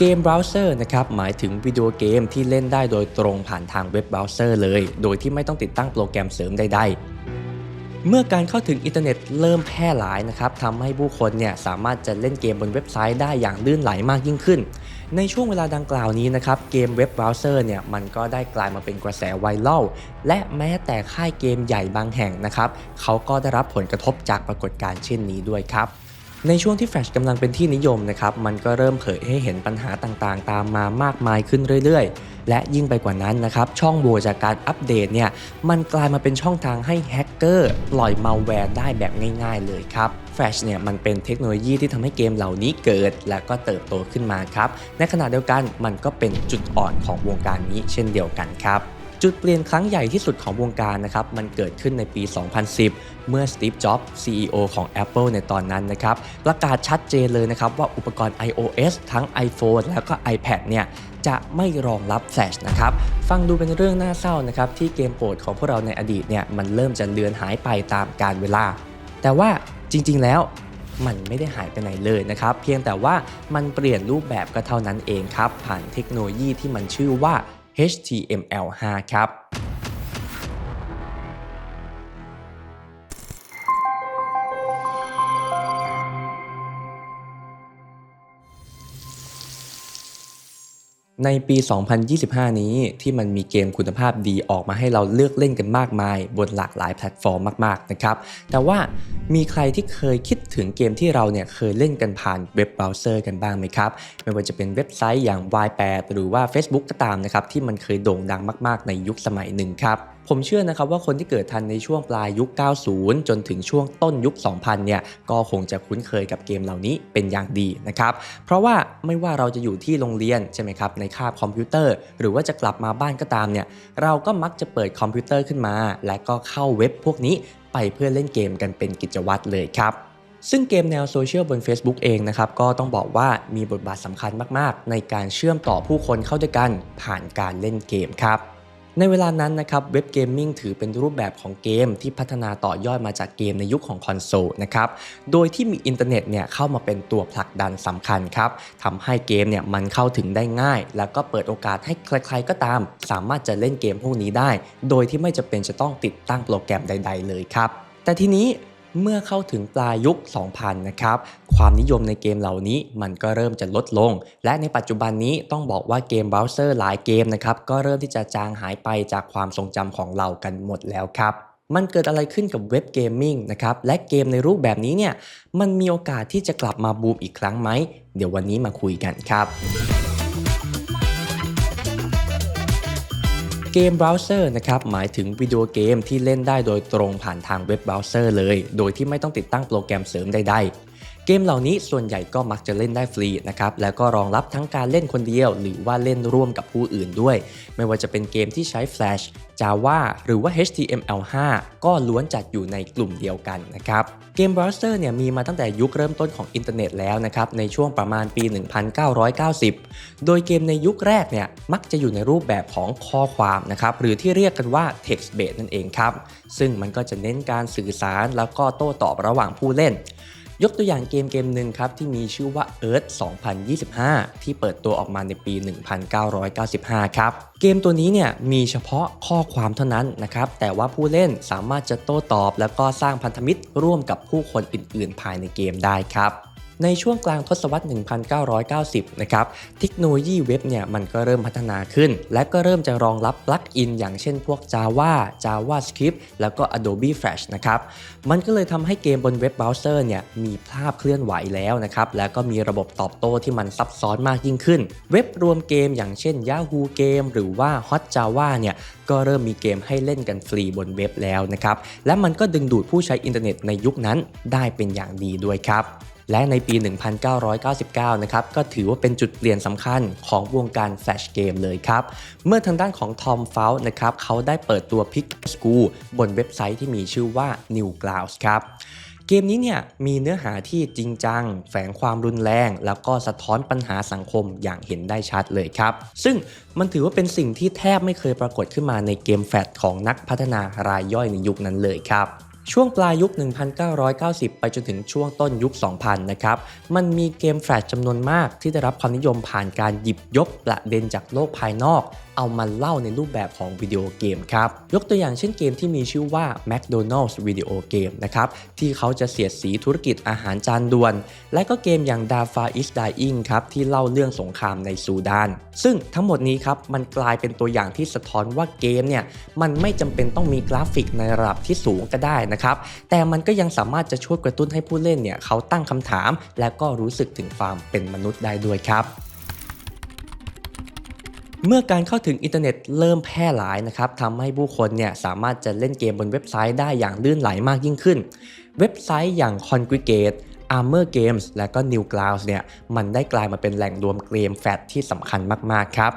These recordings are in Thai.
เกมเบราว์เซอร์นะครับหมายถึงวิดีโอเกมที่เล่นได้โดยตรงผ่านทางเว็บเบราว์เซอร์เลย โดยที่ไม่ต้องติดตั้งโปรแกรมเสริมใดๆ เมื่อการเข้าถึงอินเทอร์เน็ตเริ่มแพร่หลายนะครับทำให้ผู้คนเนี่ยสามารถจะเล่นเกมบนเว็บไซต์ได้อย่างลื่นไหลมากยิ่งขึ้น ในช่วงเวลาดังกล่าวนี้นะครับเกมเว็บเบราว์เซอร์เนี่ยมันก็ได้กลายมาเป็นกระแสไวรัลและแม้แต่ค่ายเกมใหญ่บางแห่งนะครับเขาก็ได้รับผลกระทบจากปรากฏการณ์เช่นนี้ด้วยครับ ในช่วงที่แฟลชกำลังเป็นที่นิยมนะครับ มันก็เริ่มเผยให้เห็นปัญหาต่างๆ ตามมามากมายขึ้นเรื่อยๆ และยิ่งไปกว่านั้นนะครับ ช่องโหว่จากการอัปเดตเนี่ย มันกลายมาเป็นช่องทางให้แฮกเกอร์ปล่อยมัลแวร์ได้แบบง่ายๆ เลยครับแฟลชเนี่ยมันเป็นเทคโนโลยีที่ทำให้เกมเหล่านี้เกิด และก็เติบโตขึ้นมาครับ ในขณะเดียวกันมันก็เป็นจุดอ่อนของวงการนี้เช่นเดียวกันครับ จุดเปลี่ยนครั้งใหญ่ที่สุดของวงการนะครับ มันเกิดขึ้นในปี 2010 เมื่อ Steve Jobs CEO ของ Apple ในตอนนั้นนะครับ ประกาศชัดเจนเลยนะครับว่าอุปกรณ์ iOS ทั้ง iPhone แล้วก็ iPad เนี่ยจะไม่รองรับ Flash นะครับ ฟังดูเป็นเรื่องน่าเศร้านะครับที่เกมโปรดของพวกเราในอดีตเนี่ยมันเริ่มจะเลือนหายไปตามกาลเวลา แต่ว่าจริง ๆ แล้วมันไม่ได้หายไปไหนเลยนะครับ เพียงแต่ว่ามันเปลี่ยนรูปแบบก็เท่านั้นเองครับ ผ่านเทคโนโลยีที่มันชื่อว่า HTML5 ครับ ในปี 2025 นี้ที่มันมีเกมคุณภาพดีออกมาให้เราเลือกเล่นกันมากมาย บนหลากหลายแพลตฟอร์มมากๆนะครับ แต่ว่ามีใครที่เคยคิดถึงเกมที่เราเนี่ยเคยเล่นกันผ่านเว็บเบราว์เซอร์กันบ้างไหมครับ ไม่ว่าจะเป็นเว็บไซต์อย่าง Y8 หรือว่า Facebook ก็ตามนะครับที่มันเคยโด่งดังมาก ๆ ในยุคสมัยหนึ่งครับ ผมเชื่อนะครับว่าคนที่เกิดทันในช่วงปลายยุค 90 จนถึงช่วงต้นยุค 2000 เนี่ยก็คงจะคุ้นเคยกับเกมเหล่านี้เป็นอย่างดีนะครับ เพราะว่าไม่ว่าเราจะอยู่ที่โรงเรียนใช่ไหมครับในคาบคอมพิวเตอร์ หรือว่าจะกลับมาบ้านก็ตามเนี่ยเราก็มักจะเปิดคอมพิวเตอร์ขึ้นมา และก็เข้าเว็บพวกนี้ไปเพื่อเล่นเกมกันเป็นกิจวัตรเลยครับซึ่งเกมแนวโซเชียลบน Facebook เองนะครับก็ต้องบอกว่ามีบทบาทสำคัญมาก ๆ ในการเชื่อมต่อผู้คนเข้าด้วยกันผ่านการเล่นเกมครับ ในเวลานั้นนะครับเว็บเกมมิ่งถือเป็นรูปแบบของเกมที่พัฒนาต่อยอดมาจากเกมในยุคของคอนโซลนะครับโดยที่มีอินเทอร์เน็ตเนี่ยเข้ามาเป็นตัวผลักดันสำคัญครับทำให้เกมเนี่ยมันเข้าถึงได้ง่าย แล้วก็เปิดโอกาสให้ใครๆก็ตาม สามารถจะเล่นเกมพวกนี้ได้ โดยที่ไม่จำเป็นจะต้องติดตั้งโปรแกรมใด ๆ เลยครับแต่ทีนี้ เมื่อเข้าถึงปลายยุค 2000 นะครับ ความนิยมในเกมเหล่านี้มันก็เริ่มจะลดลง และในปัจจุบันนี้ต้องบอกว่าเกมเบราว์เซอร์หลายเกมนะครับ ก็เริ่มที่จะจางหายไปจากความทรงจำของเรากันหมดแล้วครับมันเกิดอะไรขึ้นกับเว็บเกมมิ่งนะครับ และเกมในรูปแบบนี้เนี่ย มันมีโอกาสที่จะกลับมาบูมอีกครั้งไหม เดี๋ยววันนี้มาคุยกันครับ เกมเบราว์เซอร์นะครับหมายถึงวิดีโอเกมที่เล่นได้โดยตรงผ่านทางเว็บเบราว์เซอร์เลย โดยที่ไม่ต้องติดตั้งโปรแกรมเสริมใดๆ เกมเหล่านี้ส่วนใหญ่ก็มักจะเล่นได้ฟรีนะครับแล้วก็รองรับทั้งการเล่นคนเดียว หรือว่าเล่นร่วมกับผู้อื่นด้วย ไม่ว่าจะเป็นเกมที่ใช้ Flash Java หรือว่า HTML5 ก็ล้วนจัดอยู่ในกลุ่มเดียวกันนะครับเกมเบราว์เซอร์เนี่ยมีมาตั้งแต่ยุคเริ่มต้นของอินเทอร์เน็ตแล้วนะครับในช่วงประมาณปี 1990 โดยเกมในยุคแรกเนี่ยมักจะอยู่ในรูปแบบของข้อความนะครับหรือที่เรียกกันว่า text based นั่นเองครับซึ่งมันก็จะเน้นการสื่อสารแล้วก็โต้ตอบระหว่างผู้เล่น ยกตัวอย่างเกมเกมหนึ่งครับที่มีชื่อว่า Earth 2025 ที่เปิดตัวออกมาในปี 1995 ครับ เกมตัวนี้เนี่ยมีเฉพาะข้อความเท่านั้นนะครับ แต่ว่าผู้เล่นสามารถจะโต้ตอบ แล้วก็สร้างพันธมิตรร่วมกับผู้คนอื่นๆ ภายในเกมได้ครับ ในช่วงกลางทศวรรษ 1990 นะครับ เทคโนโลยีเว็บเนี่ยมันก็เริ่มพัฒนาขึ้น และก็เริ่มจะรองรับปลั๊กอินอย่างเช่นพวก Java JavaScript แล้วก็ Adobe Flash นะครับ มันก็เลยทำให้เกมบนเว็บเบราว์เซอร์เนี่ยมีภาพเคลื่อนไหวแล้วนะครับ แล้วก็มีระบบตอบโต้ที่มันซับซ้อนมากยิ่งขึ้น เว็บรวมเกมอย่างเช่น Yahoo Game หรือว่า Hot Java เนี่ยก็เริ่มมีเกมให้เล่นกันฟรีบนเว็บแล้วนะครับ และมันก็ดึงดูดผู้ใช้อินเทอร์เน็ตในยุคนั้นได้เป็นอย่างดีด้วยครับ และในปี 1999 นะครับ ก็ถือว่าเป็นจุดเปลี่ยนสำคัญของวงการแฟชเกมเลยครับ เมื่อทางด้านของทอมเฟลนะครับ เขาได้เปิดตัว Pick School บนเว็บไซต์ที่มีชื่อว่า New Grounds ครับเกมนี้เนี่ยมีเนื้อหาที่จริงจัง แฝงความรุนแรง แล้วก็สะท้อนปัญหาสังคมอย่างเห็นได้ชัดเลยครับ ซึ่งมันถือว่าเป็นสิ่งที่แทบไม่เคยปรากฏขึ้นมาในเกมแฟลชของนักพัฒนารายย่อยในยุคนั้นเลยครับ ช่วงปลายยุค 1990 ไปจนถึงช่วงต้นยุค 2000 นะครับ มันมีเกมแฟลชจำนวนมากที่ได้รับความนิยมผ่านการหยิบยกประเด็นจากโลกภายนอก เอามาเล่าในรูปแบบของวิดีโอเกมครับยกตัวอย่างเช่นเกมที่มีชื่อว่า McDonald's Video Game นะครับที่เขาจะเสียดสีธุรกิจอาหารจานด่วน และก็เกมอย่าง Dafa is Dying ครับที่เล่าเรื่องสงครามในซูดาน ซึ่งทั้งหมดนี้ครับมันกลายเป็นตัวอย่างที่สะท้อนว่าเกมเนี่ยมันไม่จำเป็นต้องมีกราฟิกในระดับที่สูงก็ได้นะครับแต่มันก็ยังสามารถจะช่วยกระตุ้นให้ผู้เล่นเนี่ยเขาตั้งคำถาม และก็รู้สึกถึงความเป็นมนุษย์ได้ด้วยครับ เมื่อการเข้าถึงอินเทอร์เน็ตเริ่มแพร่หลายนะครับทำให้ผู้คนเนี่ยสามารถจะเล่นเกมบนเว็บไซต์ได้อย่างลื่นไหลมากยิ่งขึ้น เว็บไซต์อย่าง Congregate Armor Games และก็ Newgrounds เนี่ยมันได้กลายมาเป็นแหล่งรวมเกมแฟลชที่สำคัญมาก ๆ ครับ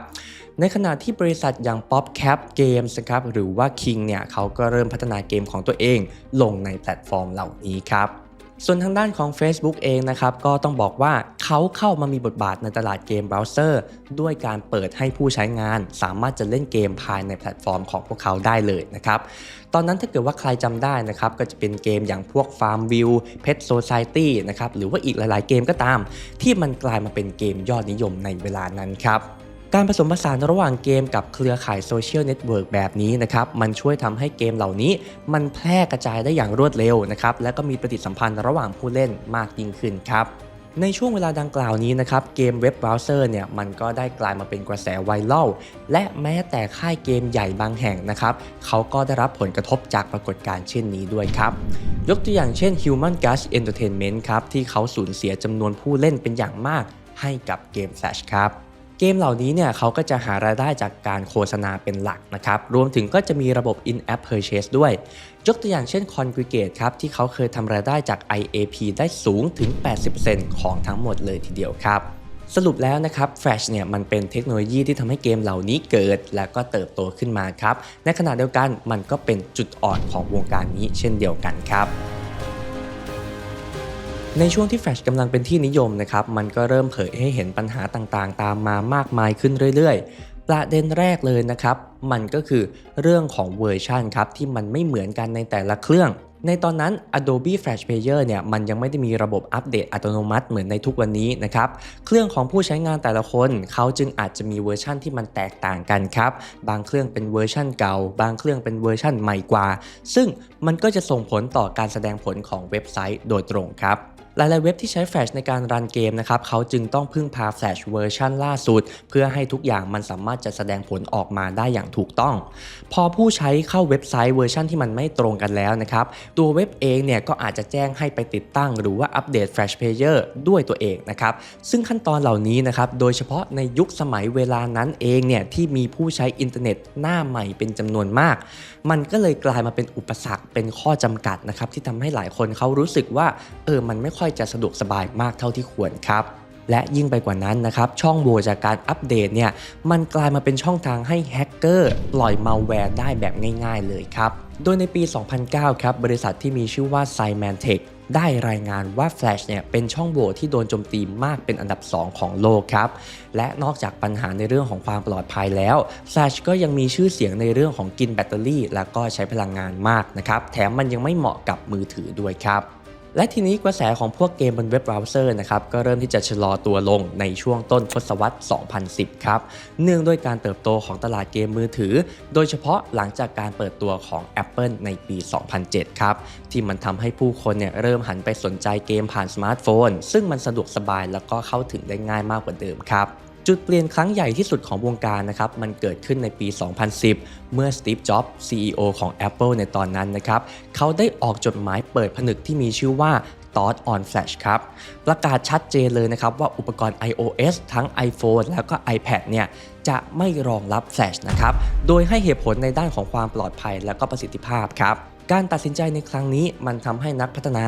ในขณะที่บริษัทอย่าง PopCap Games ครับหรือว่า King เนี่ยเขาก็เริ่มพัฒนาเกมของตัวเองลงในแพลตฟอร์มเหล่านี้ครับ ส่วนทางด้านของ Facebook เองนะครับก็ต้องบอกว่าเขาเข้ามามีบทบาทในตลาดเกมเบราว์เซอร์ด้วยการเปิดให้ผู้ใช้งาน สามารถจะเล่นเกมภายในแพลตฟอร์มของพวกเขาได้เลยนะครับตอนนั้นถ้าเกิดว่าใครจำได้นะครับก็จะเป็นเกมอย่างพวก Farmville Pet Society นะครับหรือว่าอีกหลาย ๆ เกมก็ตาม ที่มันกลายมาเป็นเกมยอดนิยมในเวลานั้นครับ การผสมผสานระหว่างเกมกับเครือข่ายโซเชียลเน็ตเวิร์กแบบนี้นะครับ มันช่วยทำให้เกมเหล่านี้มันแพร่กระจายได้อย่างรวดเร็วนะครับ และก็มีปฏิสัมพันธ์ระหว่างผู้เล่นมากยิ่งขึ้นครับในช่วงเวลาดังกล่าวนี้นะครับเกมเว็บเบราว์เซอร์เนี่ยมันก็ได้กลายมาเป็นกระแสไวรัลและแม้แต่ค่ายเกมใหญ่บางแห่งนะครับเขาก็ได้รับผลกระทบจากปรากฏการณ์เช่นนี้ด้วยครับ ยกตัวอย่างเช่น Human Gush Entertainment ครับที่เขาสูญเสียจำนวนผู้เล่นเป็นอย่างมากให้กับเกม Flash ครับ เกมเหล่านี้เนี่ยเขาก็จะหารายได้จากการโฆษณาเป็นหลักนะครับ รวมถึงก็จะมีระบบ in-app purchase ด้วย ยกตัวอย่างเช่น Congregate ครับ ที่เขาเคยทำรายได้จาก IAP ได้สูงถึง 80%ของทั้งหมดเลยทีเดียวครับสรุปแล้วนะครับ Flash เนี่ยมันเป็นเทคโนโลยีที่ทำให้เกมเหล่านี้เกิด และก็เติบโตขึ้นมาครับ ในขณะเดียวกันมันก็เป็นจุดอ่อนของวงการนี้เช่นเดียวกันครับ ในช่วงที่แฟลชกำลังเป็นที่นิยมนะครับ มันก็เริ่มเผยให้เห็นปัญหาต่างๆ ตามมามากมายขึ้นเรื่อยๆ ประเด็นแรกเลยนะครับ มันก็คือเรื่องของเวอร์ชันครับที่มันไม่เหมือนกันในแต่ละเครื่อง ในตอนนั้น Adobe Flash Player เนี่ยมันยังไม่ได้มีระบบอัปเดตอัตโนมัติเหมือนในทุกวันนี้นะครับ เครื่องของผู้ใช้งานแต่ละคน เขาจึงอาจจะมีเวอร์ชั่นที่มันแตกต่างกันครับ บางเครื่องเป็นเวอร์ชั่นเก่า บางเครื่องเป็นเวอร์ชั่นใหม่กว่า ซึ่งมันก็จะส่งผลต่อการแสดงผลของเว็บไซต์โดยตรงครับ หลายๆเว็บที่ใช้แฟลชในการรันเกมนะครับเขาจึงต้องพึ่งพาแฟลชเวอร์ชันล่าสุด เพื่อให้ทุกอย่างมันสามารถจะแสดงผลออกมาได้อย่างถูกต้อง พอผู้ใช้เข้าเว็บไซต์เวอร์ชันที่มันไม่ตรงกันแล้วนะครับตัวเว็บเองเนี่ยก็อาจจะแจ้งให้ไปติดตั้ง หรือว่าอัปเดต Flash Player ด้วยตัวเองนะครับซึ่งขั้นตอนเหล่านี้นะครับโดยเฉพาะในยุคสมัยเวลานั้นเองเนี่ยที่มีผู้ใช้อินเทอร์เน็ตหน้าใหม่เป็นจำนวนมาก มันก็เลยกลายมาเป็นอุปสรรคเป็นข้อจำกัดนะครับที่ทำให้หลายคนเขารู้สึกว่าเออมันไม่ค่อย่อยจะสะดวกสบายมากเท่าที่ควรครับและยิ่งไปกว่านั้นนะครับ ช่องโหว่จากการอัปเดตเนี่ยมันกลายมาเป็นช่องทางให้แฮกเกอร์ปล่อยมาแวร์ได้แบบง่ายๆเลยครับ โดยในปี 2009 ครับ บริษัทที่มีชื่อว่า Symantec ได้รายงานว่า Flash เนี่ยเป็นช่องโหว่ที่โดนโจมตีมากเป็นอันดับ 2 ของโลกครับ และนอกจากปัญหาในเรื่องของความปลอดภัยแล้ว Flash ก็ยังมีชื่อเสียงในเรื่องของกินแบตเตอรี่ และก็ใช้พลังงานมากนะครับ แถมมันยังไม่เหมาะกับมือถือด้วยครับ และทีนี้กระแสของพวกเกมบนเว็บเบราว์เซอร์นะครับก็เริ่มที่จะชะลอตัวลงในช่วงต้นทศวรรษ 2010 ครับ เนื่องด้วยการเติบโตของตลาดเกมมือถือ โดยเฉพาะหลังจากการเปิดตัวของ Apple ในปี 2007 ครับ ที่มันทำให้ผู้คนเนี่ยเริ่มหันไปสนใจเกมผ่านสมาร์ทโฟน ซึ่งมันสะดวกสบายแล้วก็เข้าถึงได้ง่ายมากกว่าเดิมครับ จุดเปลี่ยนครั้งใหญ่ที่สุดของวงการนะครับ มันเกิดขึ้นในปี 2010 เมื่อ Steve Jobs CEO ของ Apple ในตอนนั้นนะครับ เขาได้ออกจดหมายเปิดผนึกที่มีชื่อว่า Thought on Flash ครับ ประกาศชัดเจนเลยนะครับว่าอุปกรณ์ iOS ทั้ง iPhone แล้วก็ iPad เนี่ยจะไม่รองรับ Flash นะครับ โดยให้เหตุผลในด้านของความปลอดภัยและก็ประสิทธิภาพครับ การตัดสินใจในครั้งนี้มันทำให้นักพัฒนา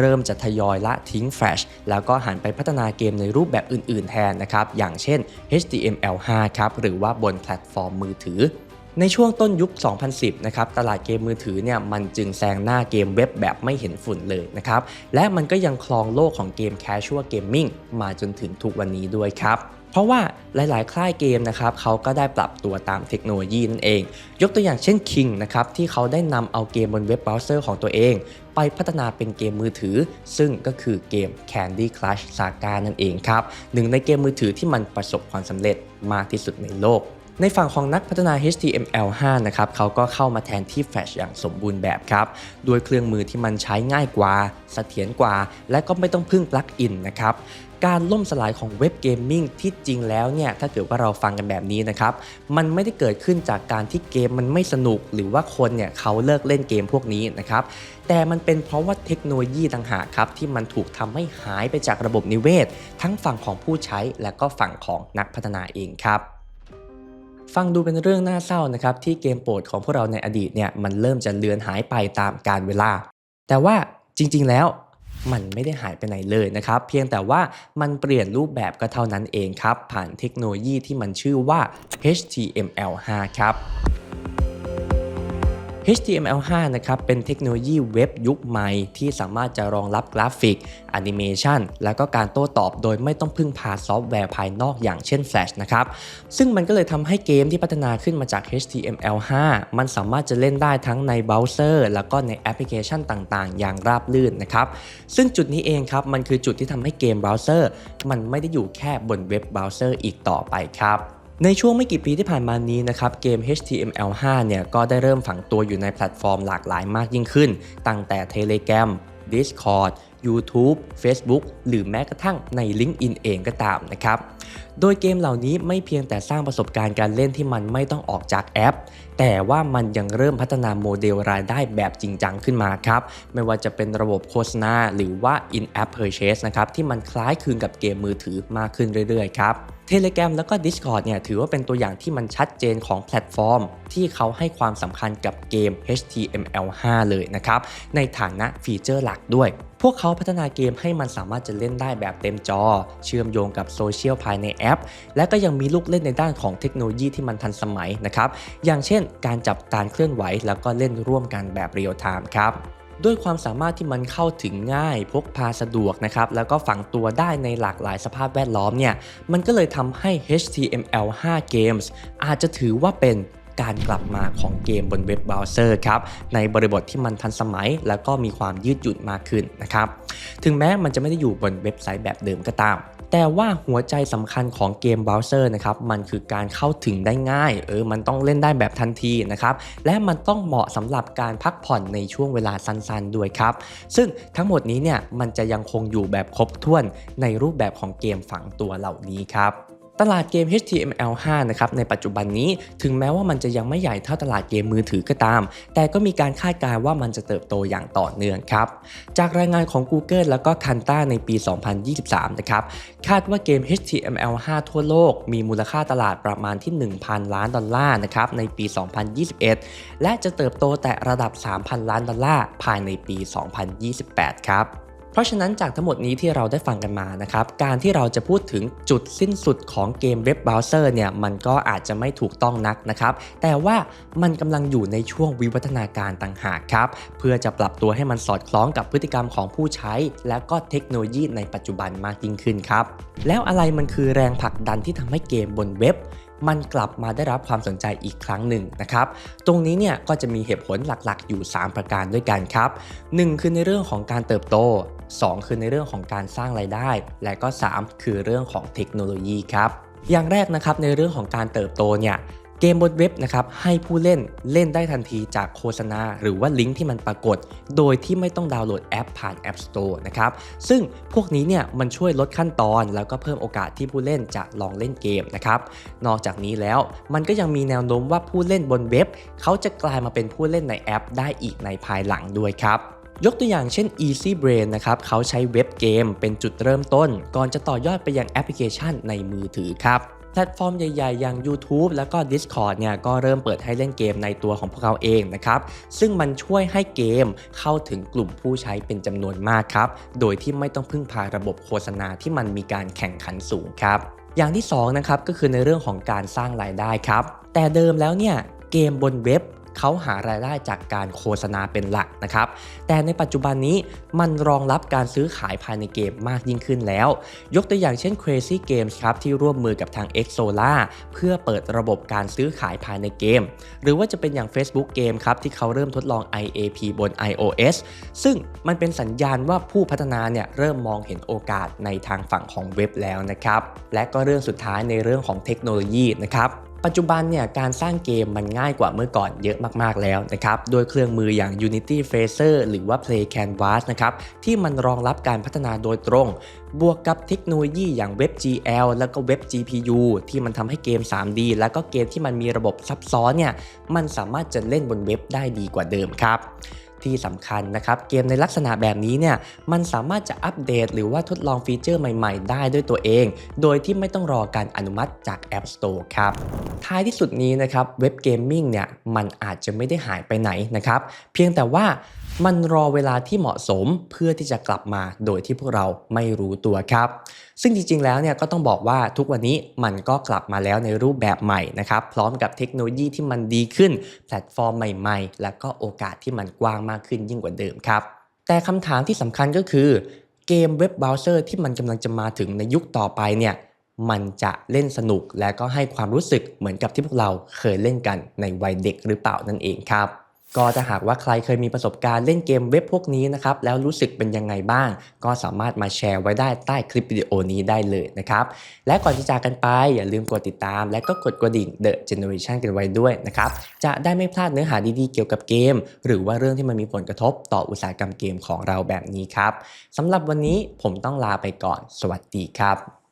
เริ่มจะทยอยละทิ้ง Flash แล้วก็หันไปพัฒนาเกมในรูปแบบอื่น ๆ แทนนะครับ อย่างเช่น HTML5 ครับ หรือว่าบนแพลตฟอร์มมือถือในช่วงต้นยุค 2010 นะครับ ตลาดเกมมือถือเนี่ย มันจึงแซงหน้าเกมเว็บแบบไม่เห็นฝุ่นเลยนะครับ และมันก็ยังครองโลกของเกม Casual Gaming มาจนถึงทุกวันนี้ด้วยครับ เพราะว่าหลาย ๆ ค่ายเกมนะครับเขาก็ได้ปรับตัวตามเทคโนโลยีนั่นเอง ยกตัวอย่างเช่น King นะครับที่เขาได้นำเอาเกมบนเว็บเบราว์เซอร์ของตัวเอง ไปพัฒนาเป็นเกมมือถือ ซึ่งก็คือเกม Candy Crush Saga นั่นเองครับหนึ่งในเกมมือถือที่มันประสบความสำเร็จมากที่สุดในโลกในฝั่งของนักพัฒนา HTML5 นะครับเขาก็เข้ามาแทนที่ Flash อย่างสมบูรณ์แบบครับ ด้วยเครื่องมือที่มันใช้ง่ายกว่า เสถียรกว่า และก็ไม่ต้องพึ่งปลั๊กอินนะครับ การล่มสลายของเว็บเกมมิ่งที่จริงแล้วเนี่ยถ้าเกิดว่าเราฟังกันแบบนี้นะครับ มันไม่ได้เกิดขึ้นจากการที่เกมมันไม่สนุก หรือว่าคนเนี่ยเขาเลิกเล่นเกมพวกนี้นะครับแต่มันเป็นเพราะว่าเทคโนโลยีต่างหากครับ ที่มันถูกทำให้หายไปจากระบบนิเวศ ทั้งฝั่งของผู้ใช้และก็ฝั่งของนักพัฒนาเองครับฟังดูเป็นเรื่องน่าเศร้านะครับที่เกมโปรดของพวกเราในอดีตเนี่ยมันเริ่มจะเลือนหายไปตามกาลเวลา แต่ว่าจริงๆแล้ว มันไม่ได้หายไปไหนเลยนะครับ เพียงแต่ว่ามันเปลี่ยนรูปแบบก็เท่านั้นเองครับ ผ่านเทคโนโลยีที่มันชื่อว่า HTML5 ครับ HTML5 นะครับเป็นเทคโนโลยีเว็บยุคใหม่ ที่สามารถจะรองรับกราฟิกแอนิเมชันและก็การโต้ตอบโดยไม่ต้องพึ่งพาซอฟต์แวร์ภายนอกอย่างเช่น Flash นะครับซึ่งมันก็เลยทำให้เกมที่พัฒนาขึ้นมาจาก HTML5 มันสามารถจะเล่นได้ทั้งในเบราว์เซอร์แล้วก็ในแอปพลิเคชันต่างๆ อย่างราบรื่นนะครับซึ่งจุดนี้เองครับมันคือจุดที่ทำให้เกมเบราว์เซอร์มันไม่ได้อยู่แค่บนเว็บเบราว์เซอร์อีกต่อไปครับ ในช่วงไม่กี่ปีที่ผ่านมานี้นะครับเกม HTML5 เนี่ยก็ได้เริ่มฝังตัวอยู่ในแพลตฟอร์มหลากหลายมากยิ่งขึ้น ตั้งแต่ Telegram Discord YouTube Facebook หรือแม้กระทั่งใน LinkedIn เองก็ตามนะครับ โดยเกมเหล่านี้ไม่เพียงแต่สร้างประสบการณ์การเล่นที่มันไม่ต้องออกจากแอป แต่ว่ามันยังเริ่มพัฒนาโมเดลรายได้แบบจริงจังขึ้นมาครับ ไม่ว่าจะเป็นระบบโฆษณาหรือว่า in-app purchase นะครับที่มันคล้ายคลึงกับเกมมือถือมากขึ้นเรื่อยๆครับ Telegram แล้วก็ Discord เนี่ยถือว่าเป็นตัวอย่างที่มันชัดเจนของแพลตฟอร์ม ที่เขาให้ความสำคัญกับเกม HTML5 เลยนะครับ ในฐานะฟีเจอร์หลักด้วย พวกเขาพัฒนาเกมให้มันสามารถจะเล่นได้แบบเต็มจอ เชื่อมโยงกับโซเชียลภายในแอป และก็ยังมีลูกเล่นในด้านของเทคโนโลยีที่มันทันสมัยนะครับ อย่างเช่น การจับการเคลื่อนไหว แล้วก็เล่นร่วมกันแบบเรียลไทม์ครับด้วยความสามารถที่มันเข้าถึงง่าย พกพาสะดวกนะครับ แล้วก็ฝังตัวได้ในหลากหลายสภาพแวดล้อมเนี่ย มันก็เลยทำให้ HTML5 Games อาจจะถือว่าเป็น การกลับมาของเกมบนเว็บเบราว์เซอร์ครับในบริบทที่มันทันสมัย แล้วก็มีความยืดหยุ่นมากขึ้นนะครับถึงแม้มันจะไม่ได้อยู่บนเว็บไซต์แบบเดิมก็ตาม แต่ว่าหัวใจสำคัญของเกมเบราว์เซอร์นะครับมันคือการเข้าถึงได้ง่ายเออมันต้องเล่นได้แบบทันทีนะครับและมันต้องเหมาะสำหรับการพักผ่อนในช่วงเวลาสั้นๆด้วยครับ ซึ่งทั้งหมดนี้เนี่ยมันจะยังคงอยู่แบบครบถ้วนในรูปแบบของเกมฝังตัวเหล่านี้ครับ ตลาดเกม HTML5 นะครับในปัจจุบันนี้ถึงแม้ว่ามันจะยังไม่ใหญ่เท่าตลาดเกมมือถือก็ตาม แต่ก็มีการคาดการณ์ว่ามันจะเติบโตอย่างต่อเนื่องครับ จากรายงานของ Google แล้วก็ Kanta ในปี 2023 นะครับ คาดว่าเกม HTML5 ทั่วโลก มีมูลค่าตลาดประมาณที่ 1,000 ล้านดอลลาร์นะครับในปี 2021 และจะเติบโตแต่ระดับ 3,000 ล้านดอลลาร์ภายในปี 2028 ครับ เพราะฉะนั้นจากทั้งหมดนี้ที่เราได้ฟังกันมานะครับการที่เราจะพูดถึงจุดสิ้นสุดของเกมเว็บเบราว์เซอร์เนี่ยมันก็อาจจะไม่ถูกต้องนักนะครับแต่ว่ามันกำลังอยู่ในช่วงวิวัฒนาการต่างหากครับเพื่อจะปรับตัวให้มันสอดคล้องกับพฤติกรรมของผู้ใช้ และก็เทคโนโลยีในปัจจุบันมากยิ่งขึ้นครับแล้วอะไรมันคือแรงผลักดันที่ทำให้เกมบนเว็บมันกลับมาได้รับความสนใจอีกครั้งหนึ่งนะครับ ตรงนี้เนี่ยก็จะมีเหตุผลหลักๆ อยู่ 3 ประการด้วยกันครับ 1 คือในเรื่องของการเติบโต 2 คือในเรื่องของการสร้างรายได้ และก็ 3 คือเรื่องของเทคโนโลยีครับ อย่างแรกนะครับในเรื่องของการเติบโตเนี่ยเกมบนเว็บนะครับให้ผู้เล่นเล่นได้ทันทีจากโฆษณา หรือว่าลิงก์ที่มันปรากฏ โดยที่ไม่ต้องดาวน์โหลดแอปผ่าน App Store นะครับซึ่งพวกนี้เนี่ยมันช่วยลดขั้นตอน แล้วก็เพิ่มโอกาสที่ผู้เล่นจะลองเล่นเกมนะครับนอกจากนี้แล้วมันก็ยังมีแนวโน้มว่าผู้เล่นบนเว็บ เขาจะกลายมาเป็นผู้เล่นในแอป ได้อีกในภายหลังด้วยครับ ยกตัวอย่างเช่น Easy Brain นะครับเขาใช้เว็บเกมเป็นจุดเริ่มต้น ก่อนจะต่อยอดไปยังแอปพลิเคชันในมือถือครับแพลตฟอร์มใหญ่ๆ อย่าง YouTube แล้วก็ Discord เนี่ยก็เริ่มเปิดให้เล่นเกมในตัวของพวกเขาเองนะครับ ซึ่งมันช่วยให้เกมเข้าถึงกลุ่มผู้ใช้เป็นจำนวนมากครับ โดยที่ไม่ต้องพึ่งพาระบบโฆษณาที่มันมีการแข่งขันสูงครับ อย่างที่2นะครับก็คือในเรื่องของการสร้างรายได้ครับ แต่เดิมแล้วเนี่ยเกมบนเว็บ เขาหารายได้จากการโฆษณาเป็นหลักนะครับ แต่ในปัจจุบันนี้มันรองรับการซื้อขายภายในเกมมากยิ่งขึ้นแล้ว ยกตัวอย่างเช่น Crazy Games ครับที่ร่วมมือกับทาง Xsola เพื่อเปิดระบบการซื้อขายภายในเกม หรือว่าจะเป็นอย่าง Facebook Game ครับที่เขาเริ่มทดลอง IAP บน iOS ซึ่งมันเป็นสัญญาณว่าผู้พัฒนาเนี่ยเริ่มมองเห็นโอกาสในทางฝั่งของเว็บแล้วนะครับ และก็เรื่องสุดท้ายในเรื่องของเทคโนโลยีนะครับ ปัจจุบันเนี่ยการสร้างเกมมันง่ายกว่าเมื่อก่อนเยอะมากๆแล้วนะครับโดยเครื่องมืออย่าง Unity Phaser หรือว่า Play Canvas นะครับที่มันรองรับการพัฒนาโดยตรง บวกกับเทคโนโลยีอย่าง WebGL แล้วก็ Web GPU ที่มันทำให้เกม 3D แล้วก็เกมที่มันมีระบบซับซ้อนเนี่ยมันสามารถจะเล่นบนเว็บได้ดีกว่าเดิมครับ ที่สำคัญนะครับเกมในลักษณะแบบนี้เนี่ยมันสามารถจะอัปเดต หรือว่าทดลองฟีเจอร์ใหม่ๆ ได้ด้วยตัวเอง โดยที่ไม่ต้องรอการอนุมัติจาก App Store ครับท้ายที่สุดนี้นะครับเว็บเกมมิ่งเนี่ยมันอาจจะไม่ได้หายไปไหนนะครับเพียงแต่ว่า มันรอเวลาที่เหมาะสมเพื่อที่จะกลับมาโดยที่พวกเราไม่รู้ตัวครับ ซึ่งจริงๆ แล้วเนี่ยก็ต้องบอกว่าทุกวันนี้มันก็กลับมาแล้วในรูปแบบใหม่นะครับ พร้อมกับเทคโนโลยีที่มันดีขึ้น แพลตฟอร์มใหม่ๆ และก็โอกาสที่มันกว้างมากขึ้นยิ่งกว่าเดิมครับ แต่คำถามที่สำคัญก็คือเกมเว็บเบราว์เซอร์ที่มันกำลังจะมาถึงในยุคต่อไปเนี่ยมันจะเล่นสนุกและก็ให้ความรู้สึกเหมือนกับที่พวกเราเคยเล่นกันในวัยเด็กหรือเปล่านั่นเองครับ ก็ถ้าหากว่าใครเคยมีประสบการณ์เล่นเกมเว็บพวกนี้นะครับแล้วรู้สึกเป็นยังไงบ้าง ก็สามารถมาแชร์ไว้ได้ใต้คลิปวิดีโอนี้ได้เลยนะครับและก่อนที่จากกันไปอย่าลืมกดติดตาม และก็กดกระดิ่ง The Generation กันไว้ด้วยนะครับจะได้ไม่พลาดเนื้อหาดีๆเกี่ยวกับเกม หรือว่าเรื่องที่มันมีผลกระทบต่ออุตสาหกรรมเกมของเราแบบนี้ครับสำหรับวันนี้ผมต้องลาไปก่อน สวัสดีครับ